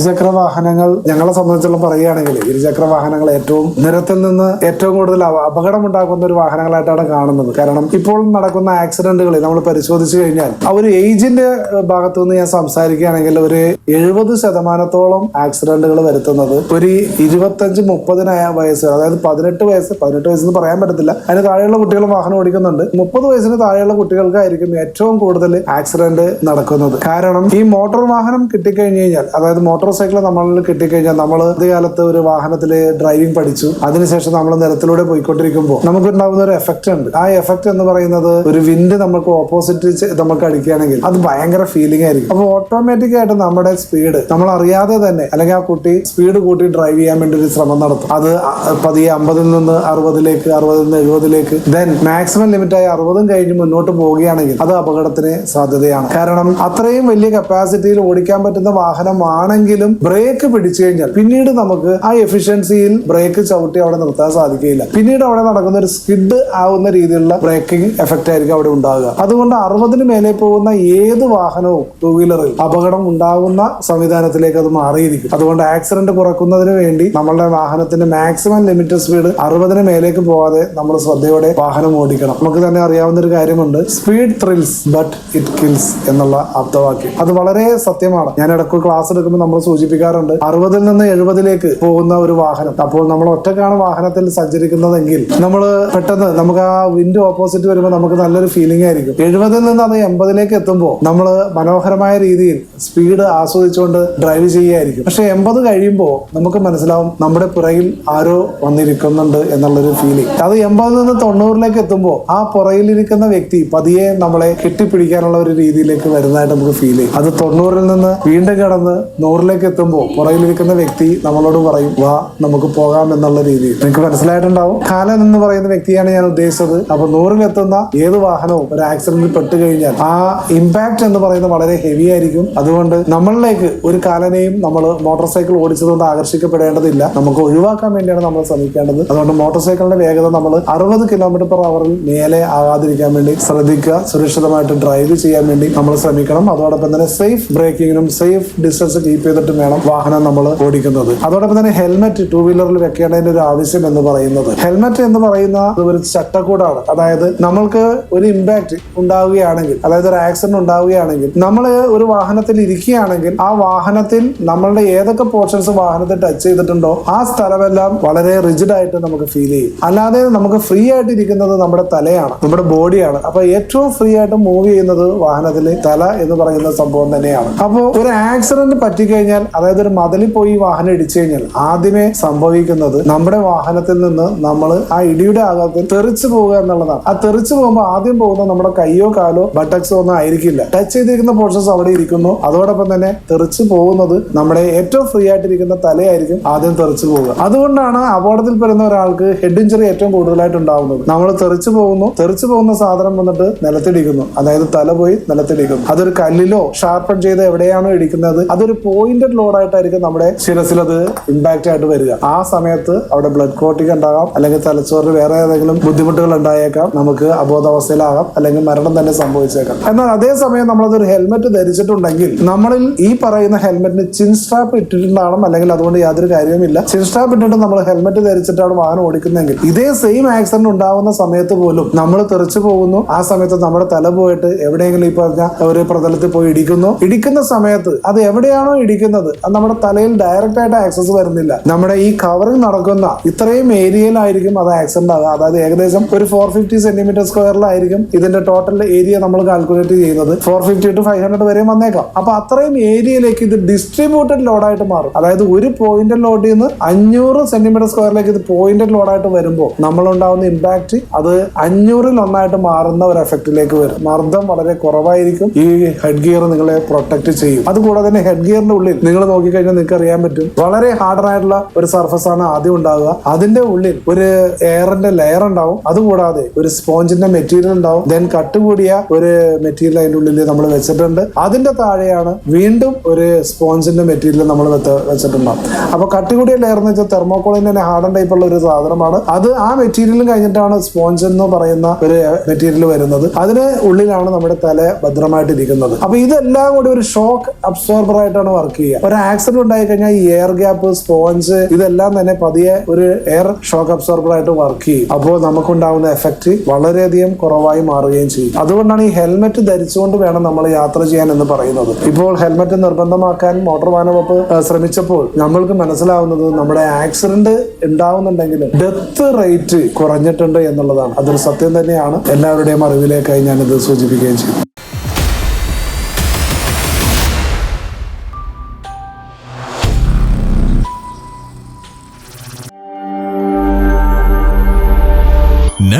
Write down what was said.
ഇരുചക്ര വാഹനങ്ങൾ ഞങ്ങളെ സംബന്ധിച്ചോളം പറയുകയാണെങ്കിൽ ഇരുചക്ര വാഹനങ്ങൾ ഏറ്റവും നിരത്തിൽ നിന്ന് ഏറ്റവും കൂടുതൽ അപകടം അപകടമുണ്ടാക്കുന്ന ഒരു വാഹനങ്ങളായിട്ടാണ് കാണുന്നത്. കാരണം ഇപ്പോൾ നടക്കുന്ന ആക്സിഡന്റുകൾ നമ്മൾ പരിശോധിച്ചു കഴിഞ്ഞാൽ ആ ഒരു ഏജിന്റെ ഭാഗത്തു നിന്ന് ഞാൻ സംസാരിക്കുകയാണെങ്കിൽ ഒരു എഴുപത് ശതമാനത്തോളം ആക്സിഡന്റുകൾ വരുത്തുന്നത് ഒരു ഇരുപത്തഞ്ച് മുപ്പതിനായ വയസ്സ് അതായത് പതിനെട്ട് വയസ്സ് പതിനെട്ട് വയസ്സെന്ന് പറയാൻ പറ്റത്തില്ല. അതിന് താഴെയുള്ള കുട്ടികൾ വാഹനം ഓടിക്കുന്നുണ്ട്. മുപ്പത് വയസ്സിന് താഴെയുള്ള കുട്ടികൾക്കായിരിക്കും ഏറ്റവും കൂടുതൽ ആക്സിഡന്റ് നടക്കുന്നത്. കാരണം ഈ മോട്ടോർ വാഹനം കിട്ടിക്കഴിഞ്ഞു കഴിഞ്ഞാൽ അതായത് മോട്ടോർ സൈക്കിൾ നമ്മളിൽ കിട്ടിക്കഴിഞ്ഞാൽ നമ്മൾ കാലത്ത് ഒരു വാഹനത്തിൽ ഡ്രൈവിംഗ് പഠിച്ചു. അതിനുശേഷം നമ്മൾ നിരത്തിലൂടെ പോയിക്കൊണ്ടിരിക്കുമ്പോൾ നമുക്കുണ്ടാകുന്ന ഒരു എഫക്റ്റ് ഉണ്ട്. ആ എഫക്റ്റ് എന്ന് പറയുന്നത് ഒരു വിൻഡ് നമുക്ക് ഓപ്പോസിറ്റ് നമുക്ക് അടിക്കുകയാണെങ്കിൽ അത് ഭയങ്കര ഫീലിംഗ് ആയിരിക്കും. അപ്പോൾ ഓട്ടോമാറ്റിക് ആയിട്ട് നമ്മുടെ സ്പീഡ് നമ്മൾ അറിയാതെ തന്നെ അല്ലെങ്കിൽ ആ കുട്ടി സ്പീഡ് കൂട്ടി ഡ്രൈവ് ചെയ്യാൻ വേണ്ടി ഒരു ശ്രമം നടത്തും. അത് പതിയെ അമ്പതിൽ നിന്ന് അറുപതിലേക്ക് അറുപതിൽ നിന്ന് എഴുപതിലേക്ക് ദെൻ മാക്സിമം ലിമിറ്റായി അറുപതും കഴിഞ്ഞ് മുന്നോട്ട് പോവുകയാണെങ്കിൽ അത് അപകടത്തിന് സാധ്യതയാണ്. കാരണം അത്രയും വലിയ കപ്പാസിറ്റിയിൽ ഓടിക്കാൻ പറ്റുന്ന വാഹനമാണെങ്കിലും ബ്രേക്ക് പിടിച്ചു കഴിഞ്ഞാൽ പിന്നീട് നമുക്ക് ആ എഫിഷ്യൻസിയിൽ ബ്രേക്ക് ചവിട്ടി അവിടെ നിർത്താൻ സാധിക്കില്ല പിന്നീട് അവിടെ നടക്കുന്ന ഒരു സ്കിഡ് ആവുന്ന രീതിയിലുള്ള ബ്രേക്കിംഗ് എഫക്റ്റ് ആയിരിക്കും അവിടെ ഉണ്ടാകുക അതുകൊണ്ട് അറുപതിന് മേലെ പോകുന്ന ഏത് വാഹനവും ടൂ വീലറിൽ അപകടം ഉണ്ടാകുന്ന സംവിധാനത്തിലേക്ക് അത് മാറിയിരിക്കും. അതുകൊണ്ട് ആക്സിഡന്റ് കുറക്കുന്നതിന് വേണ്ടി നമ്മളുടെ വാഹനത്തിന്റെ മാക്സിമം ലിമിറ്റ് സ്പീഡ് അറുപതിന് മേലേക്ക് പോകാതെ നമ്മൾ ശ്രദ്ധയോടെ വാഹനം ഓടിക്കണം. നമുക്ക് തന്നെ അറിയാവുന്ന ഒരു കാര്യമുണ്ട്. Speed thrills but it kills എന്നുള്ള അബ്ദവാക്യം അത് വളരെ സത്യമാണ്. ഞാൻ ഇടയ്ക്ക് ക്ലാസ് എടുക്കുമ്പോൾ നമ്മൾ സൂചിപ്പിക്കാറുണ്ട്. അറുപതിൽ നിന്ന് എഴുപതിലേക്ക് പോകുന്ന ഒരു വാഹനം. അപ്പോൾ നമ്മൾ ഒറ്റക്കാണ് വാഹനത്തിൽ സഞ്ചരിക്കുന്നതെങ്കിൽ നമ്മൾ പെട്ടെന്ന് നമുക്ക് ആ വിൻഡോ ഓപ്പോസിറ്റ് വരുമ്പോൾ നമുക്ക് നല്ലൊരു ഫീലിംഗ് ആയിരിക്കും. എഴുപതിൽ നിന്ന് അത് എൺപതിലേക്ക് എത്തുമ്പോൾ നമ്മൾ മനോഹരമായ രീതിയിൽ സ്പീഡ് ആസ്വദിച്ചുകൊണ്ട് ഡ്രൈവ് ചെയ്യുകയായിരിക്കും. പക്ഷെ എൺപത് കഴിയുമ്പോൾ നമുക്ക് മനസ്സിലാവും നമ്മുടെ പുറയിൽ ആരോ വന്നിരിക്കുന്നുണ്ട് എന്നുള്ളൊരു ഫീലിംഗ് അത് എൺപതിൽ നിന്ന് തൊണ്ണൂറിലേക്ക് എത്തുമ്പോൾ ആ പുറകിലിരിക്കുന്ന വ്യക്തി പതിയെ നമ്മളെ കെട്ടിപ്പിടിക്കാനുള്ള ഒരു രീതിയിലേക്ക് വരുന്നതായിട്ട് നമുക്ക് ഫീൽ ചെയ്യും. അത് തൊണ്ണൂറിൽ നിന്ന് വീണ്ടും കടന്ന് നൂറിലേക്ക് എത്തുമ്പോൾ പുറകിലിരിക്കുന്ന വ്യക്തി നമ്മളോട് പറയും വാ നമുക്ക് പോകാം എന്നുള്ള രീതിയിൽ. നിങ്ങൾക്ക് മനസ്സിലായിട്ടുണ്ടാവും? കാലൻ എന്ന് പറയുന്ന വ്യക്തിയാണ് ഞാൻ ഉദ്ദേശിച്ചത്. അപ്പൊ നൂറിലെത്തുന്ന ഏത് വാഹനവും ഒരു ആക്സിഡന്റിൽ പെട്ട് കഴിഞ്ഞാൽ ആ ഇമ്പാക്ട് എന്ന് പറയുന്നത് വളരെ ഹെവി ആയിരിക്കും. അതുകൊണ്ട് നമ്മളിലേക്ക് ഒരു കാലനെയും നമ്മൾ മോട്ടോർ സൈക്കിൾ ഓടിച്ചതുകൊണ്ട് ആകർഷിക്കപ്പെടേണ്ടതില്ല. നമുക്ക് ഒഴിവാക്കാൻ വേണ്ടിയാണ് നമ്മൾ ശ്രമിക്കേണ്ടത്. അതുകൊണ്ട് മോട്ടോർ സൈക്കിളിന്റെ വേഗത നമ്മൾ അറുപത് കിലോമീറ്റർ പെർ അവറിൽ മേലെ ആകാതിരിക്കാൻ വേണ്ടി ശ്രദ്ധിക്കുക. സുരക്ഷിതമായിട്ട് ഡ്രൈവ് ചെയ്യാൻ വേണ്ടി നമ്മൾ ശ്രമിക്കണം. അതോടൊപ്പം തന്നെ സേഫ് ബ്രേക്കിങ്ങിനും സേഫ് ഡിസ്റ്റൻസ് കീപ്പ് ചെയ്തിട്ട് വേണം വാഹനം നമ്മൾ ഓടിക്കുന്നത്. അതോടൊപ്പം തന്നെ ഹെൽമെറ്റ് ടൂ വീലറിൽ വെക്കേണ്ടതിന്റെ ഒരു ആവശ്യം എന്ന് പറയുന്നത്. ഹെൽമെറ്റ് എന്ന് പറയുന്ന ഒരു ചട്ടക്കൂടാണ്. അതായത് നമ്മൾക്ക് ഒരു ഇമ്പാക്ട് ഉണ്ടാവുകയാണെങ്കിൽ അതായത് ഒരു ആക്സിഡന്റ് ഉണ്ടാവുകയാണെങ്കിൽ നമ്മൾ ഒരു വാഹനത്തിൽ ഇരിക്കുകയാണെങ്കിൽ ആ വാഹനത്തിൽ നമ്മളുടെ ഏതൊക്കെ പോർഷൻസ് വാഹനത്തിൽ ടച്ച് ചെയ്തിട്ടുണ്ടോ ആ സ്ഥലമെല്ലാം വളരെ റിജിഡ് ആയിട്ട് നമുക്ക് ഫീൽ ചെയ്യും. അല്ലാതെ നമുക്ക് ഫ്രീ ആയിട്ട് ഇരിക്കുന്നത് നമ്മുടെ തലയാണ് നമ്മുടെ ബോഡിയാണ് അപ്പൊ ഏറ്റവും ഫ്രീ ആയിട്ട് മൂവ് ചെയ്യുന്നത് വാഹനത്തിലെ തല എന്ന് പറയുന്ന സംഭവം തന്നെയാണ്. അപ്പോൾ ഒരു ആക്സിഡന്റ് പറ്റിക്കഴിഞ്ഞാൽ അതായത് ഒരു മതിലിൽ പോയി വാഹനം ഇടിച്ചു കഴിഞ്ഞാൽ ആദ്യമേ സംഭവിക്കുന്നത് നമ്മുടെ വാഹനത്തിൽ നിന്ന് നമ്മൾ ആ ഇടിയുടെ ആഘാതത്തിൽ തെറിച്ചു പോവുക എന്നുള്ളതാണ്. ആ തെറിച്ചു പോകുമ്പോൾ ആദ്യം പോകുന്ന നമ്മുടെ കൈയോ കാലോ ബട്ടക്സോ ഒന്നും ആയിരിക്കില്ല. ടച്ച് ചെയ്തിരിക്കുന്ന പോർഷൻസ് അവിടെ ഇരിക്കുന്നു. അതോടൊപ്പം തന്നെ തെറിച്ചു പോകുന്നത് നമ്മുടെ ഏറ്റവും ഫ്രീ ആയിട്ടിരിക്കുന്ന തലയായിരിക്കും ആദ്യം തെറിച്ചു പോവുക. അതുകൊണ്ടാണ് അപകടത്തിൽ പെടുന്ന ഒരാൾക്ക് ഹെഡ് ഇഞ്ചറി ഏറ്റവും കൂടുതലായിട്ട് ഉണ്ടാവുന്നത്. നമ്മൾ തെറിച്ചു പോകുന്നു. തെറിച്ചു പോകുന്ന സാധനം വന്നിട്ട് നിലത്തിടിക്കുന്നു. അതായത് തല പോയി നിലത്തിടിക്കുന്നു. അതൊരു കല്ലിലോ ഷാർപ്പൺ ചെയ്ത് എവിടെയാണോ ഇടിക്കുന്നത് അതൊരു പോയിന്റഡ് ലോഡായിട്ടായിരിക്കും നമ്മുടെ ശിരസിൽ അത് ഇമ്പാക്റ്റ് ആയിട്ട് വരിക. ആ സമയത്ത് അവിടെ ബ്ലഡ് ക്ലോട്ടിങ് ഉണ്ടാകാം അല്ലെങ്കിൽ തലച്ചോറിന് വേറെ ഏതെങ്കിലും ബുദ്ധിമുട്ടുകൾ ഉണ്ടായേക്കാം നമുക്ക് അബോധാവസ്ഥയിലാകാം അല്ലെങ്കിൽ മരണം തന്നെ സംഭവിച്ചേക്കാം. എന്നാൽ അതേസമയം നമ്മളതൊരു ഹെൽമെറ്റ് ധരിച്ചിട്ടുണ്ടെങ്കിൽ നമ്മളിൽ ഈ പറയുന്ന ഹെൽമെറ്റിന് ചിൻ സ്ട്രാപ്പ് ഇട്ടിട്ടുണ്ടാകണം അല്ലെങ്കിൽ അതുകൊണ്ട് യാതൊരു കാര്യവുമില്ല. ചിൻ സ്ട്രാപ്പ് ഇട്ടിട്ട് നമ്മൾ ഹെൽമെറ്റ് ധരിച്ചിട്ടാണ് വാഹനം ഓടിക്കുന്നതെങ്കിൽ ഇതേ സെയിം ആക്സിഡന്റ് ഉണ്ടാകുന്ന സമയത്ത് പോലും നമ്മൾ തെറിച്ചു പോകുന്നു. ആ സമയത്ത് നമ്മുടെ തല പോയിട്ട് എവിടെയെങ്കിലും ഈ പറഞ്ഞ ഒരു പ്രതലത്തിൽ പോയി ഇടിക്കുന്നു. ഇടിക്കുന്ന സമയത്ത് അത് എവിടെയാണോ ഇടിക്കുന്നത് അത് നമ്മുടെ തലയിൽ ഡയറക്റ്റ് ആയിട്ട് ആക്സസ് വരുന്നില്ല. നമ്മുടെ ഈ കവറിൽ നടക്കുന്ന ഇത്രയും ഏരിയയിലായിരിക്കും അത് ആക്സിഡന്റ് ആകുക അതായത് ഏകദേശം ഒരു ഫോർ ഫിഫ്റ്റി സെന്റിമീറ്റർ സ്ക്വയറിലായിരിക്കും ഇതിന്റെ ടോട്ടൽ ഏരിയ നമ്മൾ കാൽക്കുലേറ്റ് ചെയ്യുന്നത്. Four fifty to five hundred വരെയും വന്നേക്കാം. അപ്പൊ അത്രയും ഏരിയയിലേക്ക് ഇത് ഡിസ്ട്രിബ്യൂട്ടഡ് ലോഡായിട്ട് മാറും. അതായത് ഒരു പോയിന്റ് ലോഡിൽ നിന്ന് അഞ്ഞൂറ് സെന്റിമീറ്റർ സ്ക്വയറിലേക്ക് ഇത് പോയിന്റഡ് ലോഡായിട്ട് വരുമ്പോൾ നമ്മളുണ്ടാവുന്ന ഇമ്പാക്ട് അത് അഞ്ഞൂറിൽ ഒന്നായിട്ട് മാറുന്ന ഒരു എഫക്റ്റിലേക്ക് വരും. മർദ്ദം വളരെ കുറവായിരിക്കും. ഈ ഹെഡ് ഗിയർ നിങ്ങളെ പ്രൊട്ടക്ട് ചെയ്യും. അതുകൂടാതെ തന്നെ ഹെഡ് ഗിയറിന്റെ ഉള്ളിൽ നിങ്ങൾ നോക്കിക്കഴിഞ്ഞാൽ നിങ്ങൾക്ക് അറിയാൻ പറ്റും. വളരെ ഹാർഡർ ആയിട്ടുള്ള ഒരു സർഫസ് ആണ് ആദ്യം ഉണ്ടാവുക. അതിന്റെ ഉള്ളിൽ ഒരു എയറിന്റെ ലെയർ ഉണ്ടാവും. അതുകൂടാതെ ഒരു സ്പോഞ്ചിന്റെ മെറ്റീരിയൽ ഉണ്ടാവും. ദെൻ കട്ട് കൂടിയ ഒരു മെറ്റീരിയൽ അതിന്റെ ഉള്ളിൽ നമ്മൾ വെച്ചിട്ടുണ്ട്. അതിന്റെ താഴെയാണ് വീണ്ടും ഒരു സ്പോഞ്ചിന്റെ മെറ്റീരിയൽ നമ്മൾ വെച്ചിട്ടുണ്ടാവും. അപ്പൊ കട്ട് കൂടിയ ലെയർ എന്ന് വെച്ചാൽ തെർമോക്കോളിന്റെ തന്നെ ഹാർഡൻ ടൈപ്പ് ഉള്ള ഒരു സാധനമാണ്. അത് ആ മെറ്റീരിയലും കഴിഞ്ഞിട്ടാണ് സ്പോഞ്ച് എന്ന് പറയുന്ന ഒരു മെറ്റീരിയൽ വരുന്നത്. അതിന് ഉള്ളിലാണ് നമ്മുടെ തല ഭദ്രമായിട്ടിരിക്കുന്നത്. അപ്പൊ ഇതെല്ലാം കൂടി ഒരു ഷോക്ക് അബ്സോർബർ ആയിട്ടാണ് വർക്ക് ചെയ്യുക ഒരു ആക്സിഡന്റ് ഉണ്ടായി കഴിഞ്ഞാൽ ഈ എയർ ഗ്യാപ്പ് സ്പോഞ്ച് ഇതെല്ലാം തന്നെ പതിയെ ഒരു എയർ ഷോക്ക് അബ്സോർബർ ആയിട്ട് വർക്ക് ചെയ്യും. അപ്പോൾ നമുക്കുണ്ടാവുന്ന എഫക്റ്റ് വളരെയധികം കുറവായി മാറുകയും ചെയ്യും. അതുകൊണ്ടാണ് ഈ ഹെൽമെറ്റ് ധരിച്ചുകൊണ്ട് വേണം നമ്മൾ യാത്ര ചെയ്യാൻ എന്ന് പറയുന്നത്. ഇപ്പോൾ ഹെൽമെറ്റ് നിർബന്ധമാക്കാൻ മോട്ടോർ വാഹന വകുപ്പ് ശ്രമിച്ചപ്പോൾ നമ്മൾക്ക് മനസ്സിലാവുന്നത് നമ്മുടെ ആക്സിഡന്റ് ഉണ്ടാവുന്നുണ്ടെങ്കിലും ഡെത്ത് റേറ്റ് കുറഞ്ഞിട്ടുണ്ട് എന്നുള്ളതാണ്. അതൊരു സത്യം തന്നെയാണ്. എല്ലാവരുടെയും അറിവിലേക്കായി ഞാനിത് സൂചിപ്പിക്കുകയും ചെയ്തു.